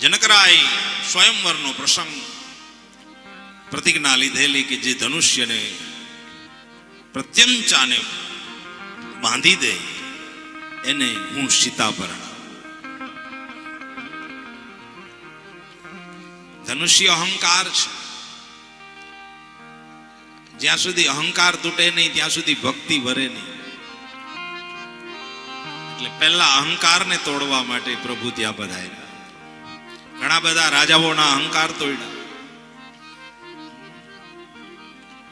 જનકરાય સ્વયંવરનો પ્રસંગ. પ્રતિજ્ઞા લીધેલી કે જે ધનુષ્યને પ્રત્યંચાને બાંધી દે, એને હું સીતાભરણ. ધનુષ્ય અહંકાર છે. જ્યાં સુધી અહંકાર તૂટે નહીં, ત્યાં સુધી ભક્તિ વરે નહીં. એટલે પહેલા અહંકારને તોડવા માટે પ્રભુ ત્યાં બધાય ઘણા બધા રાજાઓના અહંકાર તોડ્યા.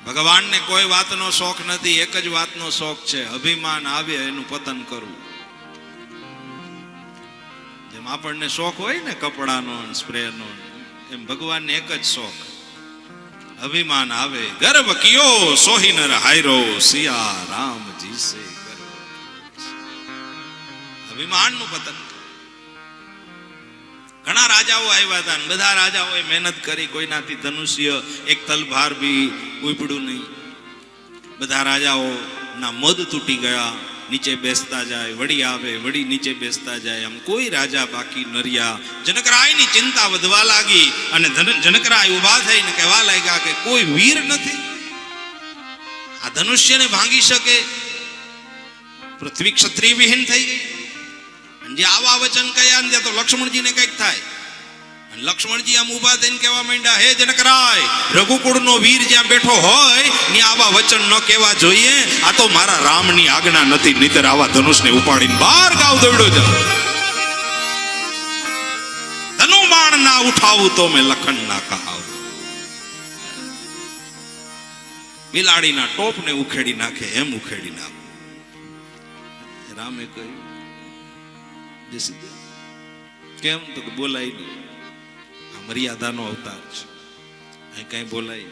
ભગવાનને કોઈ વાતનો શોખ નથી, એક જ વાતનો શોખ છે, અભિમાન આવે એનું પતન કરવું. જેમ આપણને શોખ હોય ને કપડાનો સ્પ્રેનો એમ ભગવાનને એક જ શોખ. અભિમાન આવે, ગર્વ કિયો સોહી નર હાયરો, સિયા રામજી અભિમાન અભિમાનનું પતન. રાજાઓ આવ્યા હતા બધા રાજાઓએ મહેનત કરી, કોઈનાથી ધનુષ્ય, એક તલભાર બી ઉપડ્યું નહીં. બધા રાજાઓ ના મદ તૂટી ગયા, નીચે બેસતા જાય, વળી આવે, વળી નીચે બેસતા જાય, આમ કોઈ રાજા બાકી નર્યા જનકરાયની ચિંતા વધવા લાગી અને જનકરાય ઊભા થઈને કહેવા લાગ્યા કે કોઈ વીર નથી. આ ધનુષ્યને ભાંગી શકે. પૃથ્વી ક્ષત્રિય વિહીન થઈ ગઈ. જે આવા વચન કયા ત્યાં તો લક્ષ્મણજીને કંઈક થાય. લક્ષ્મણજી આમ ઊભા થઈને કહેવા માંડ્યા, હે જનકરાય, રઘુકુળનો વીર જ્યાં બેઠો હોય ને આવા વચન ન કહેવા જોઈએ. આ તો મારા રામની આજ્ઞા નથી, નીતર આવા ધનુષને ઉપાડીને બહાર ગાવ દોડ્યો જાવ ધનુમાણ ના ઉઠાવું તો મેં લખન ના કહાવ. બિલાડીના ટોપને ઉખેડી નાખે, એમ ઉખેડી નાખો. રામે કહ્યું. કેમ? તો બોલાય નહીં મર્યાદાનો અવતાર છે. અહીં કઈ બોલાય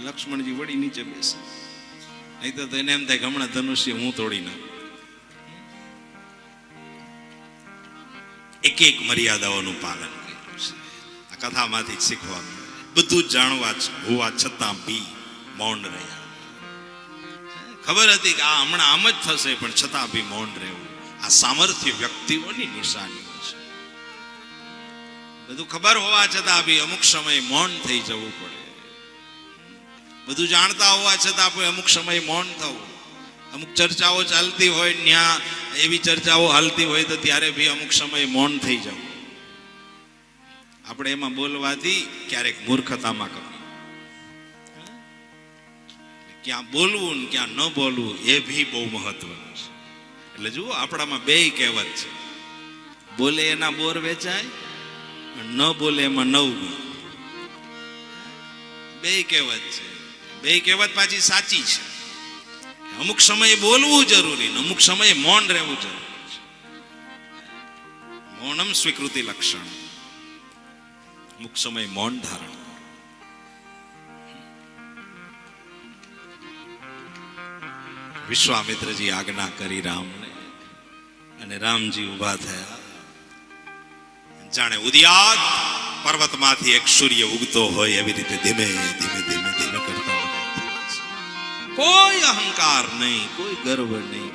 લક્ષ્મણજી વળી નીચે બેસે. અહીં તો એને એમ થાય કે હમણાં ધનુષ્ય હું તોડી નાખું. એક એક મર્યાદાઓનું પાલન આ કથામાંથી શીખવા બધું જ જાણવા હોવા છતાં બી મૌન રહ્યા. ખબર હતી કે આ હમણાં આમ જ થશે, પણ છતાં બી મૌન રહેવું. આ સામર્થ્ય વ્યક્તિઓની નિશાની. બધું ખબર હોવા છતાં બી અમુક સમય મૌન થઈ જવું પડે. બધું જાણતા હોવા છતાં પણ અમુક સમય મૌન થવું. અમુક ચર્ચાઓ ચાલતી હોય ત્યાં એવી ચર્ચાઓ હાલતી હોય તો ત્યારે બી અમુક સમય મૌન થઈ જવું. આપણે એમાં બોલવાથી ક્યારેક મૂર્ખતામાં કરવી ક્યાં બોલવું ને ક્યાં ન બોલવું એ બી બહુ મહત્વનું છે. એટલે જુઓ, આપણામાં બે કહેવત છે. બોલે એના બોર વેચાય ન બોલે એમાં નવ ગુણ. બે કહેવત છે. બે કહેવત પાછી સાચી છે. અમુક સમયે બોલવું જરૂરી ને અમુક સમયે મૌન રહેવું જરૂરી છે. મૌનમ સ્વીકૃતિ લક્ષણ. અમુક સમયે મૌન ધારણ. વિશ્વામિત્રજી આજ્ઞા કરી રામને. અને રામજી ઊભા થયા. જાણે ઉદિયાત પર્વતમાંથી એક સૂર્ય ઉગતો હોય એવી રીતે ધીમે ધીમે ધીમે ધીમે કરતા. કોઈ અહંકાર નહીં, કોઈ ગર્વ નહીં.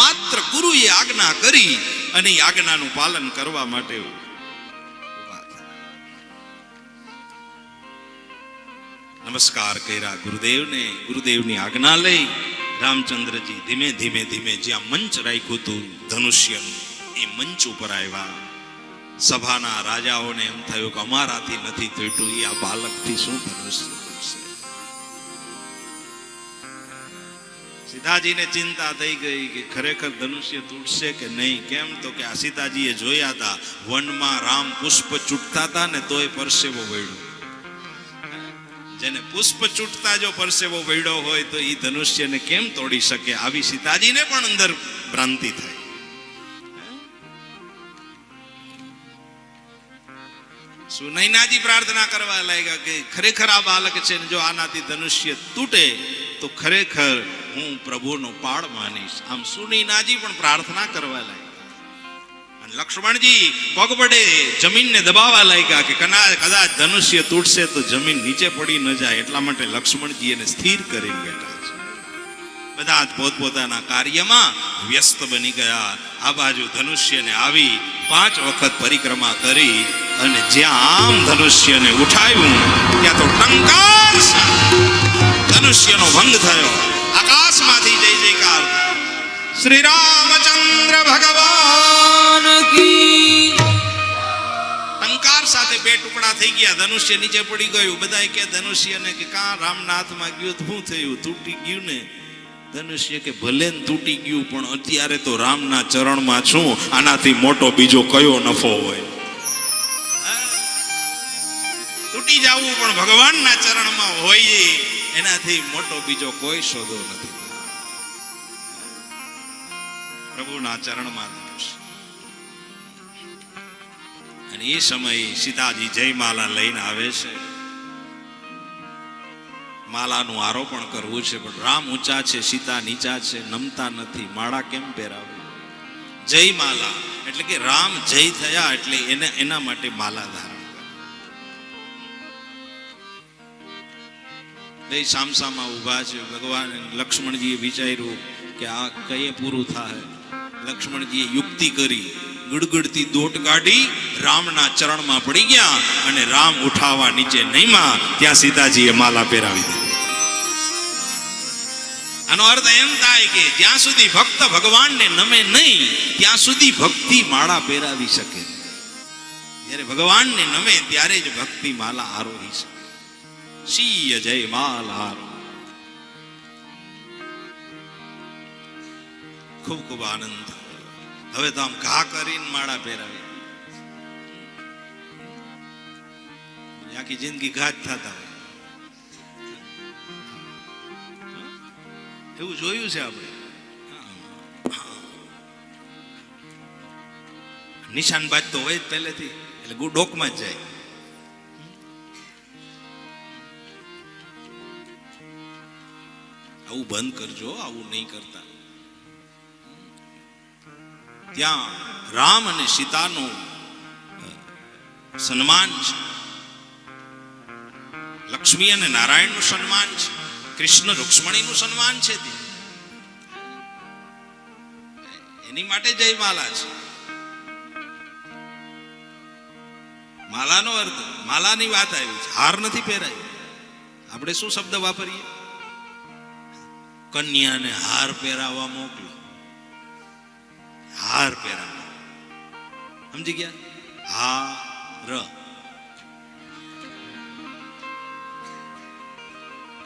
માત્ર ગુરુએ આજ્ઞા કરી અને આજ્ઞાનું પાલન કરવા માટે નમસ્કાર કર્યા ગુરુદેવને ગુરુદેવની આજ્ઞા લઈ રામચંદ્રજી ધીમે ધીમે ધીમે જ્યાં મંચ રાખ્યું હતું ધનુષ્યનું, એ મંચ ઉપર આવ્યા સભાના રાજાઓને એમ થયું કે અમારાથી નથી તૂટ્યું, એ આ બાલકથી શું સીતાજીને ચિંતા થઈ ગઈ કે ખરેખર ધનુષ્ય તૂટશે કે નહીં? કેમ તો કે આ સીતાજીએ જોયા હતા વનમાં રામ પુષ્પ ચૂંટતા હતા ને તોય પરસેવો વળ્યો. જેને પુષ્પ ચૂંટતા જો પરસેવો વળ્યો હોય તો એ ધનુષ્યને કેમ તોડી શકે? આવી સીતાજીને પણ અંદર ભ્રાંતિ થાય. સુનૈનાજી પ્રાર્થના કરવા લાગ્યા કે ખરેખર આ બાલક છે ને જો આનાથી ધનુષ્ય તૂટે, તો ખરેખર હું પ્રભુનો પાડ માનીશ. આમ સુનૈનાજી પણ પ્રાર્થના કરવા લાગ્યા? અને લક્ષ્મણજી પગ પડે જમીનને દબાવવા લાગ્યા કે કના કદાચ ધનુષ્ય તૂટશે તો જમીન નીચે પડી ન જાય, એટલા માટે લક્ષ્મણજી એને સ્થિર કરીને બેઠા છે. બધા પોતપોતાના કાર્યમાં વ્યસ્ત બની ગયા. આ બાજુ ધનુષ્યને આવી પાંચ વખત પરિક્રમા કરી. અને જ્યાં આમ ધનુષ્યને ઉઠાવ્યું ત્યાં તો ટંકાર ધનુષ્યનો ભંગ થયો. આકાશમાંથી જય જયકાર. શ્રી રામચંદ્ર ભગવાન ટંકાર સાથે બે ટુકડા થઈ ગયા. ધનુષ્ય નીચે પડી ગયું. બધાએ કે ધનુષ્યને કે કા રામના હાથમાં ગયું શું થયું? તૂટી ગયું ને? ધનુષ્ય કે, ભલે તૂટી ગયું, પણ અત્યારે તો રામના ચરણમાં છું. આનાથી મોટો બીજો કયો નફો હોય? તૂટી જવું, પણ ભગવાનના ચરણમાં હોય એનાથી મોટો બીજો કોઈ સોદો નથી. પ્રભુના ચરણમાં અને એ સમયે સીતાજી જયમાલા લઈને આવે છે. માલાનું આરોપણ કરવું છે, પણ રામ ઊંચા છે, સીતા નીચા છે, નમતા નથી, માળા કેમ પહેરાવે? જયમાલા, એટલે કે રામ જય થયા એટલે એને, એના માટે માલા ધારણ બે સામસામાં ઊભા છે. ભગવાન લક્ષ્મણજીએ વિચાર્યું કે આ કયે પૂરું થાય લક્ષ્મણજીએ યુક્તિ કરી. ગડગડતી દોટ કાઢી રામના ચરણમાં પડી ગયા અને રામ ઉઠાવવા નીચે નહીમાં ત્યાં સીતાજીએ માલા પહેરાવી દીધી. આનો અર્થ એમ થાય કે જ્યાં સુધી ભક્ત ભગવાનને નમે નહીં, ત્યાં સુધી ભક્તિ માળા પહેરાવી શકે. જ્યારે ભગવાનને નમે, ત્યારે જ ભક્તિ માલા આરોહી શકે. શીય જય માલા ખૂબ ખૂબ આનંદ. હવે તો આમ ઘા કરીને માળા પહેરાવી આખી જિંદગી ઘા જ થતા હોય. એવું જોયું છે આપણે? નિશાન બાજ તો હોય જ પહેલેથી, એટલે ગુડોકમાં જ જાય. આવું બંધ કરજો, આવું નહીં કરતા. ત્યાં રામ અને સીતાનું સન્માન છે. લક્ષ્મી અને નારાયણનું સન્માન છે. કૃષ્ણ રૂક્ષ્મણીનું સન્માન છે. એની માટે જય માલા છે. માલાનો અર્થ, માલાની વાત આવી છે. હાર નથી પહેરાય આપણે શું શબ્દ વાપરીએ? કન્યાને હાર પહેરાવવા મોકલો હાર પહેરાવવા. સમજી ગયા? હાર.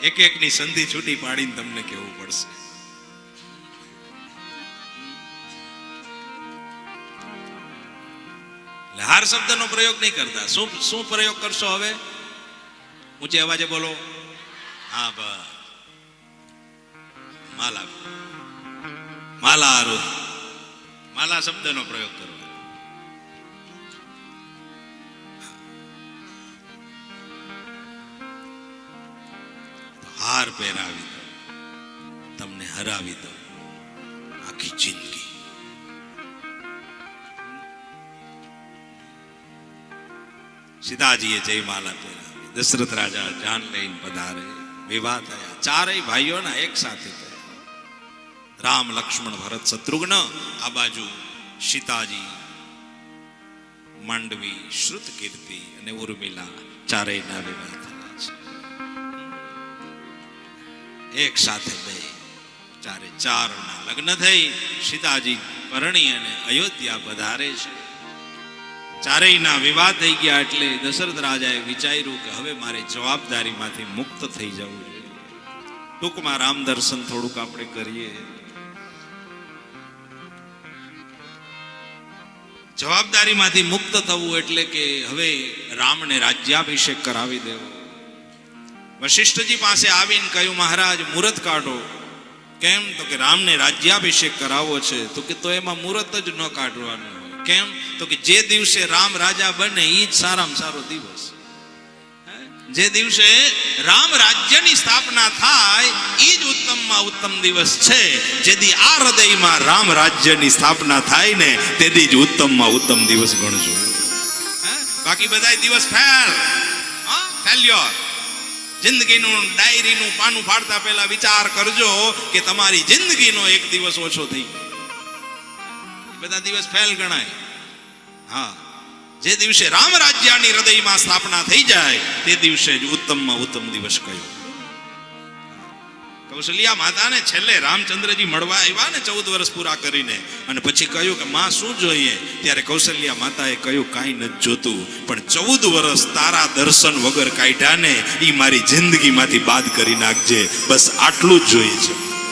એક એકની સંધિ છૂટી પાડીને તમને કેવું પડશે? હાર શબ્દનો પ્રયોગ નહીં કરતા. શું શું પ્રયોગ કરશો હવે? ઊંચે અવાજે બોલો. હા, બસ. માલા. માલા આરોહ માલા શબ્દનો પ્રયોગ કરો હાર પહેરાવી દો. તમને હરાવી દો. આખી જિંદગી. સીતાજીએ જય માલા પહેરાવી. દશરથ રાજા જાન લઈને પધારે. વિવાહ થયા. ચારેય ભાઈઓના એક સાથે રામ લક્ષ્મણ ભરત શત્રુઘ્ન, આ બાજુ સીતાજી, માંડવી શ્રુત કીર્તિ અને ઉર્મિલા ચારેયના વિવાહ થયા છે. એક સાથે બે, ચારે ચારના લગ્ન થઈ, સીતાજી પરણી અને અયોધ્યા પધારે છે. ચારેયના વિવાહ થઈ ગયા એટલે દશરથ રાજાએ વિચાર્યું કે હવે મારે જવાબદારીમાંથી મુક્ત થઈ જવું જોઈએ ટૂંકમાં રામ દર્શન થોડુંક આપણે કરીએ. જવાબદારીમાંથી મુક્ત થવું એટલે કે હવે રામને રાજ્યાભિષેક કરાવી દેવો. વશિષ્ઠજી પાસે આવીને કહ્યું, મહારાજ, મુહૂર્ત કાઢો. કેમ? તો કે રામને રાજ્યાભિષેક કરાવવો છે. તો કે તો એમાં મુહૂર્ત જ ન કાઢવાનું કેમ? તો કે જે દિવસે રામ રાજા બને એ જ સારામાં સારો દિવસ. જે દિવસે રામ રાજ્યની સ્થાપના થાય એ જ ઉત્તમમાં ઉત્તમ દિવસ છે. જેથી આ હૃદયમાં રામ રાજ્યની સ્થાપના થાય ને તેથી જ ઉત્તમમાં ઉત્તમ દિવસ ગણજો? બાકી બધા દિવસ ફેલ ફેલ્યોર જિંદગીનું ડાયરીનું પાનું ફાડતા પહેલા વિચાર કરજો કે તમારી જિંદગીનો એક દિવસ ઓછો થઈ બધા દિવસ ફેલ ગણાય. હા. જે દિવસે રામ રાજ્યની હૃદયમાં સ્થાપના થઈ જાય, તે દિવસે જ ઉત્તમમાં ઉત્તમ દિવસ કયો. કૌશલ્યા માતાને છેલ્લે રામચંદ્રજી મળવા આવ્યા ને ચૌદ વર્ષ પૂરા કરીને અને પછી કહ્યું કે માં, શું જોઈએ? ત્યારે કૌશલ્યા માતાએ કહ્યું, કાંઈ નથી જોતું, પણ ચૌદ વર્ષ તારા દર્શન વગર કાઢ્યા ને એ મારી જિંદગીમાંથી બાદ કરી નાખજે. બસ આટલું જ જોઈએ છે.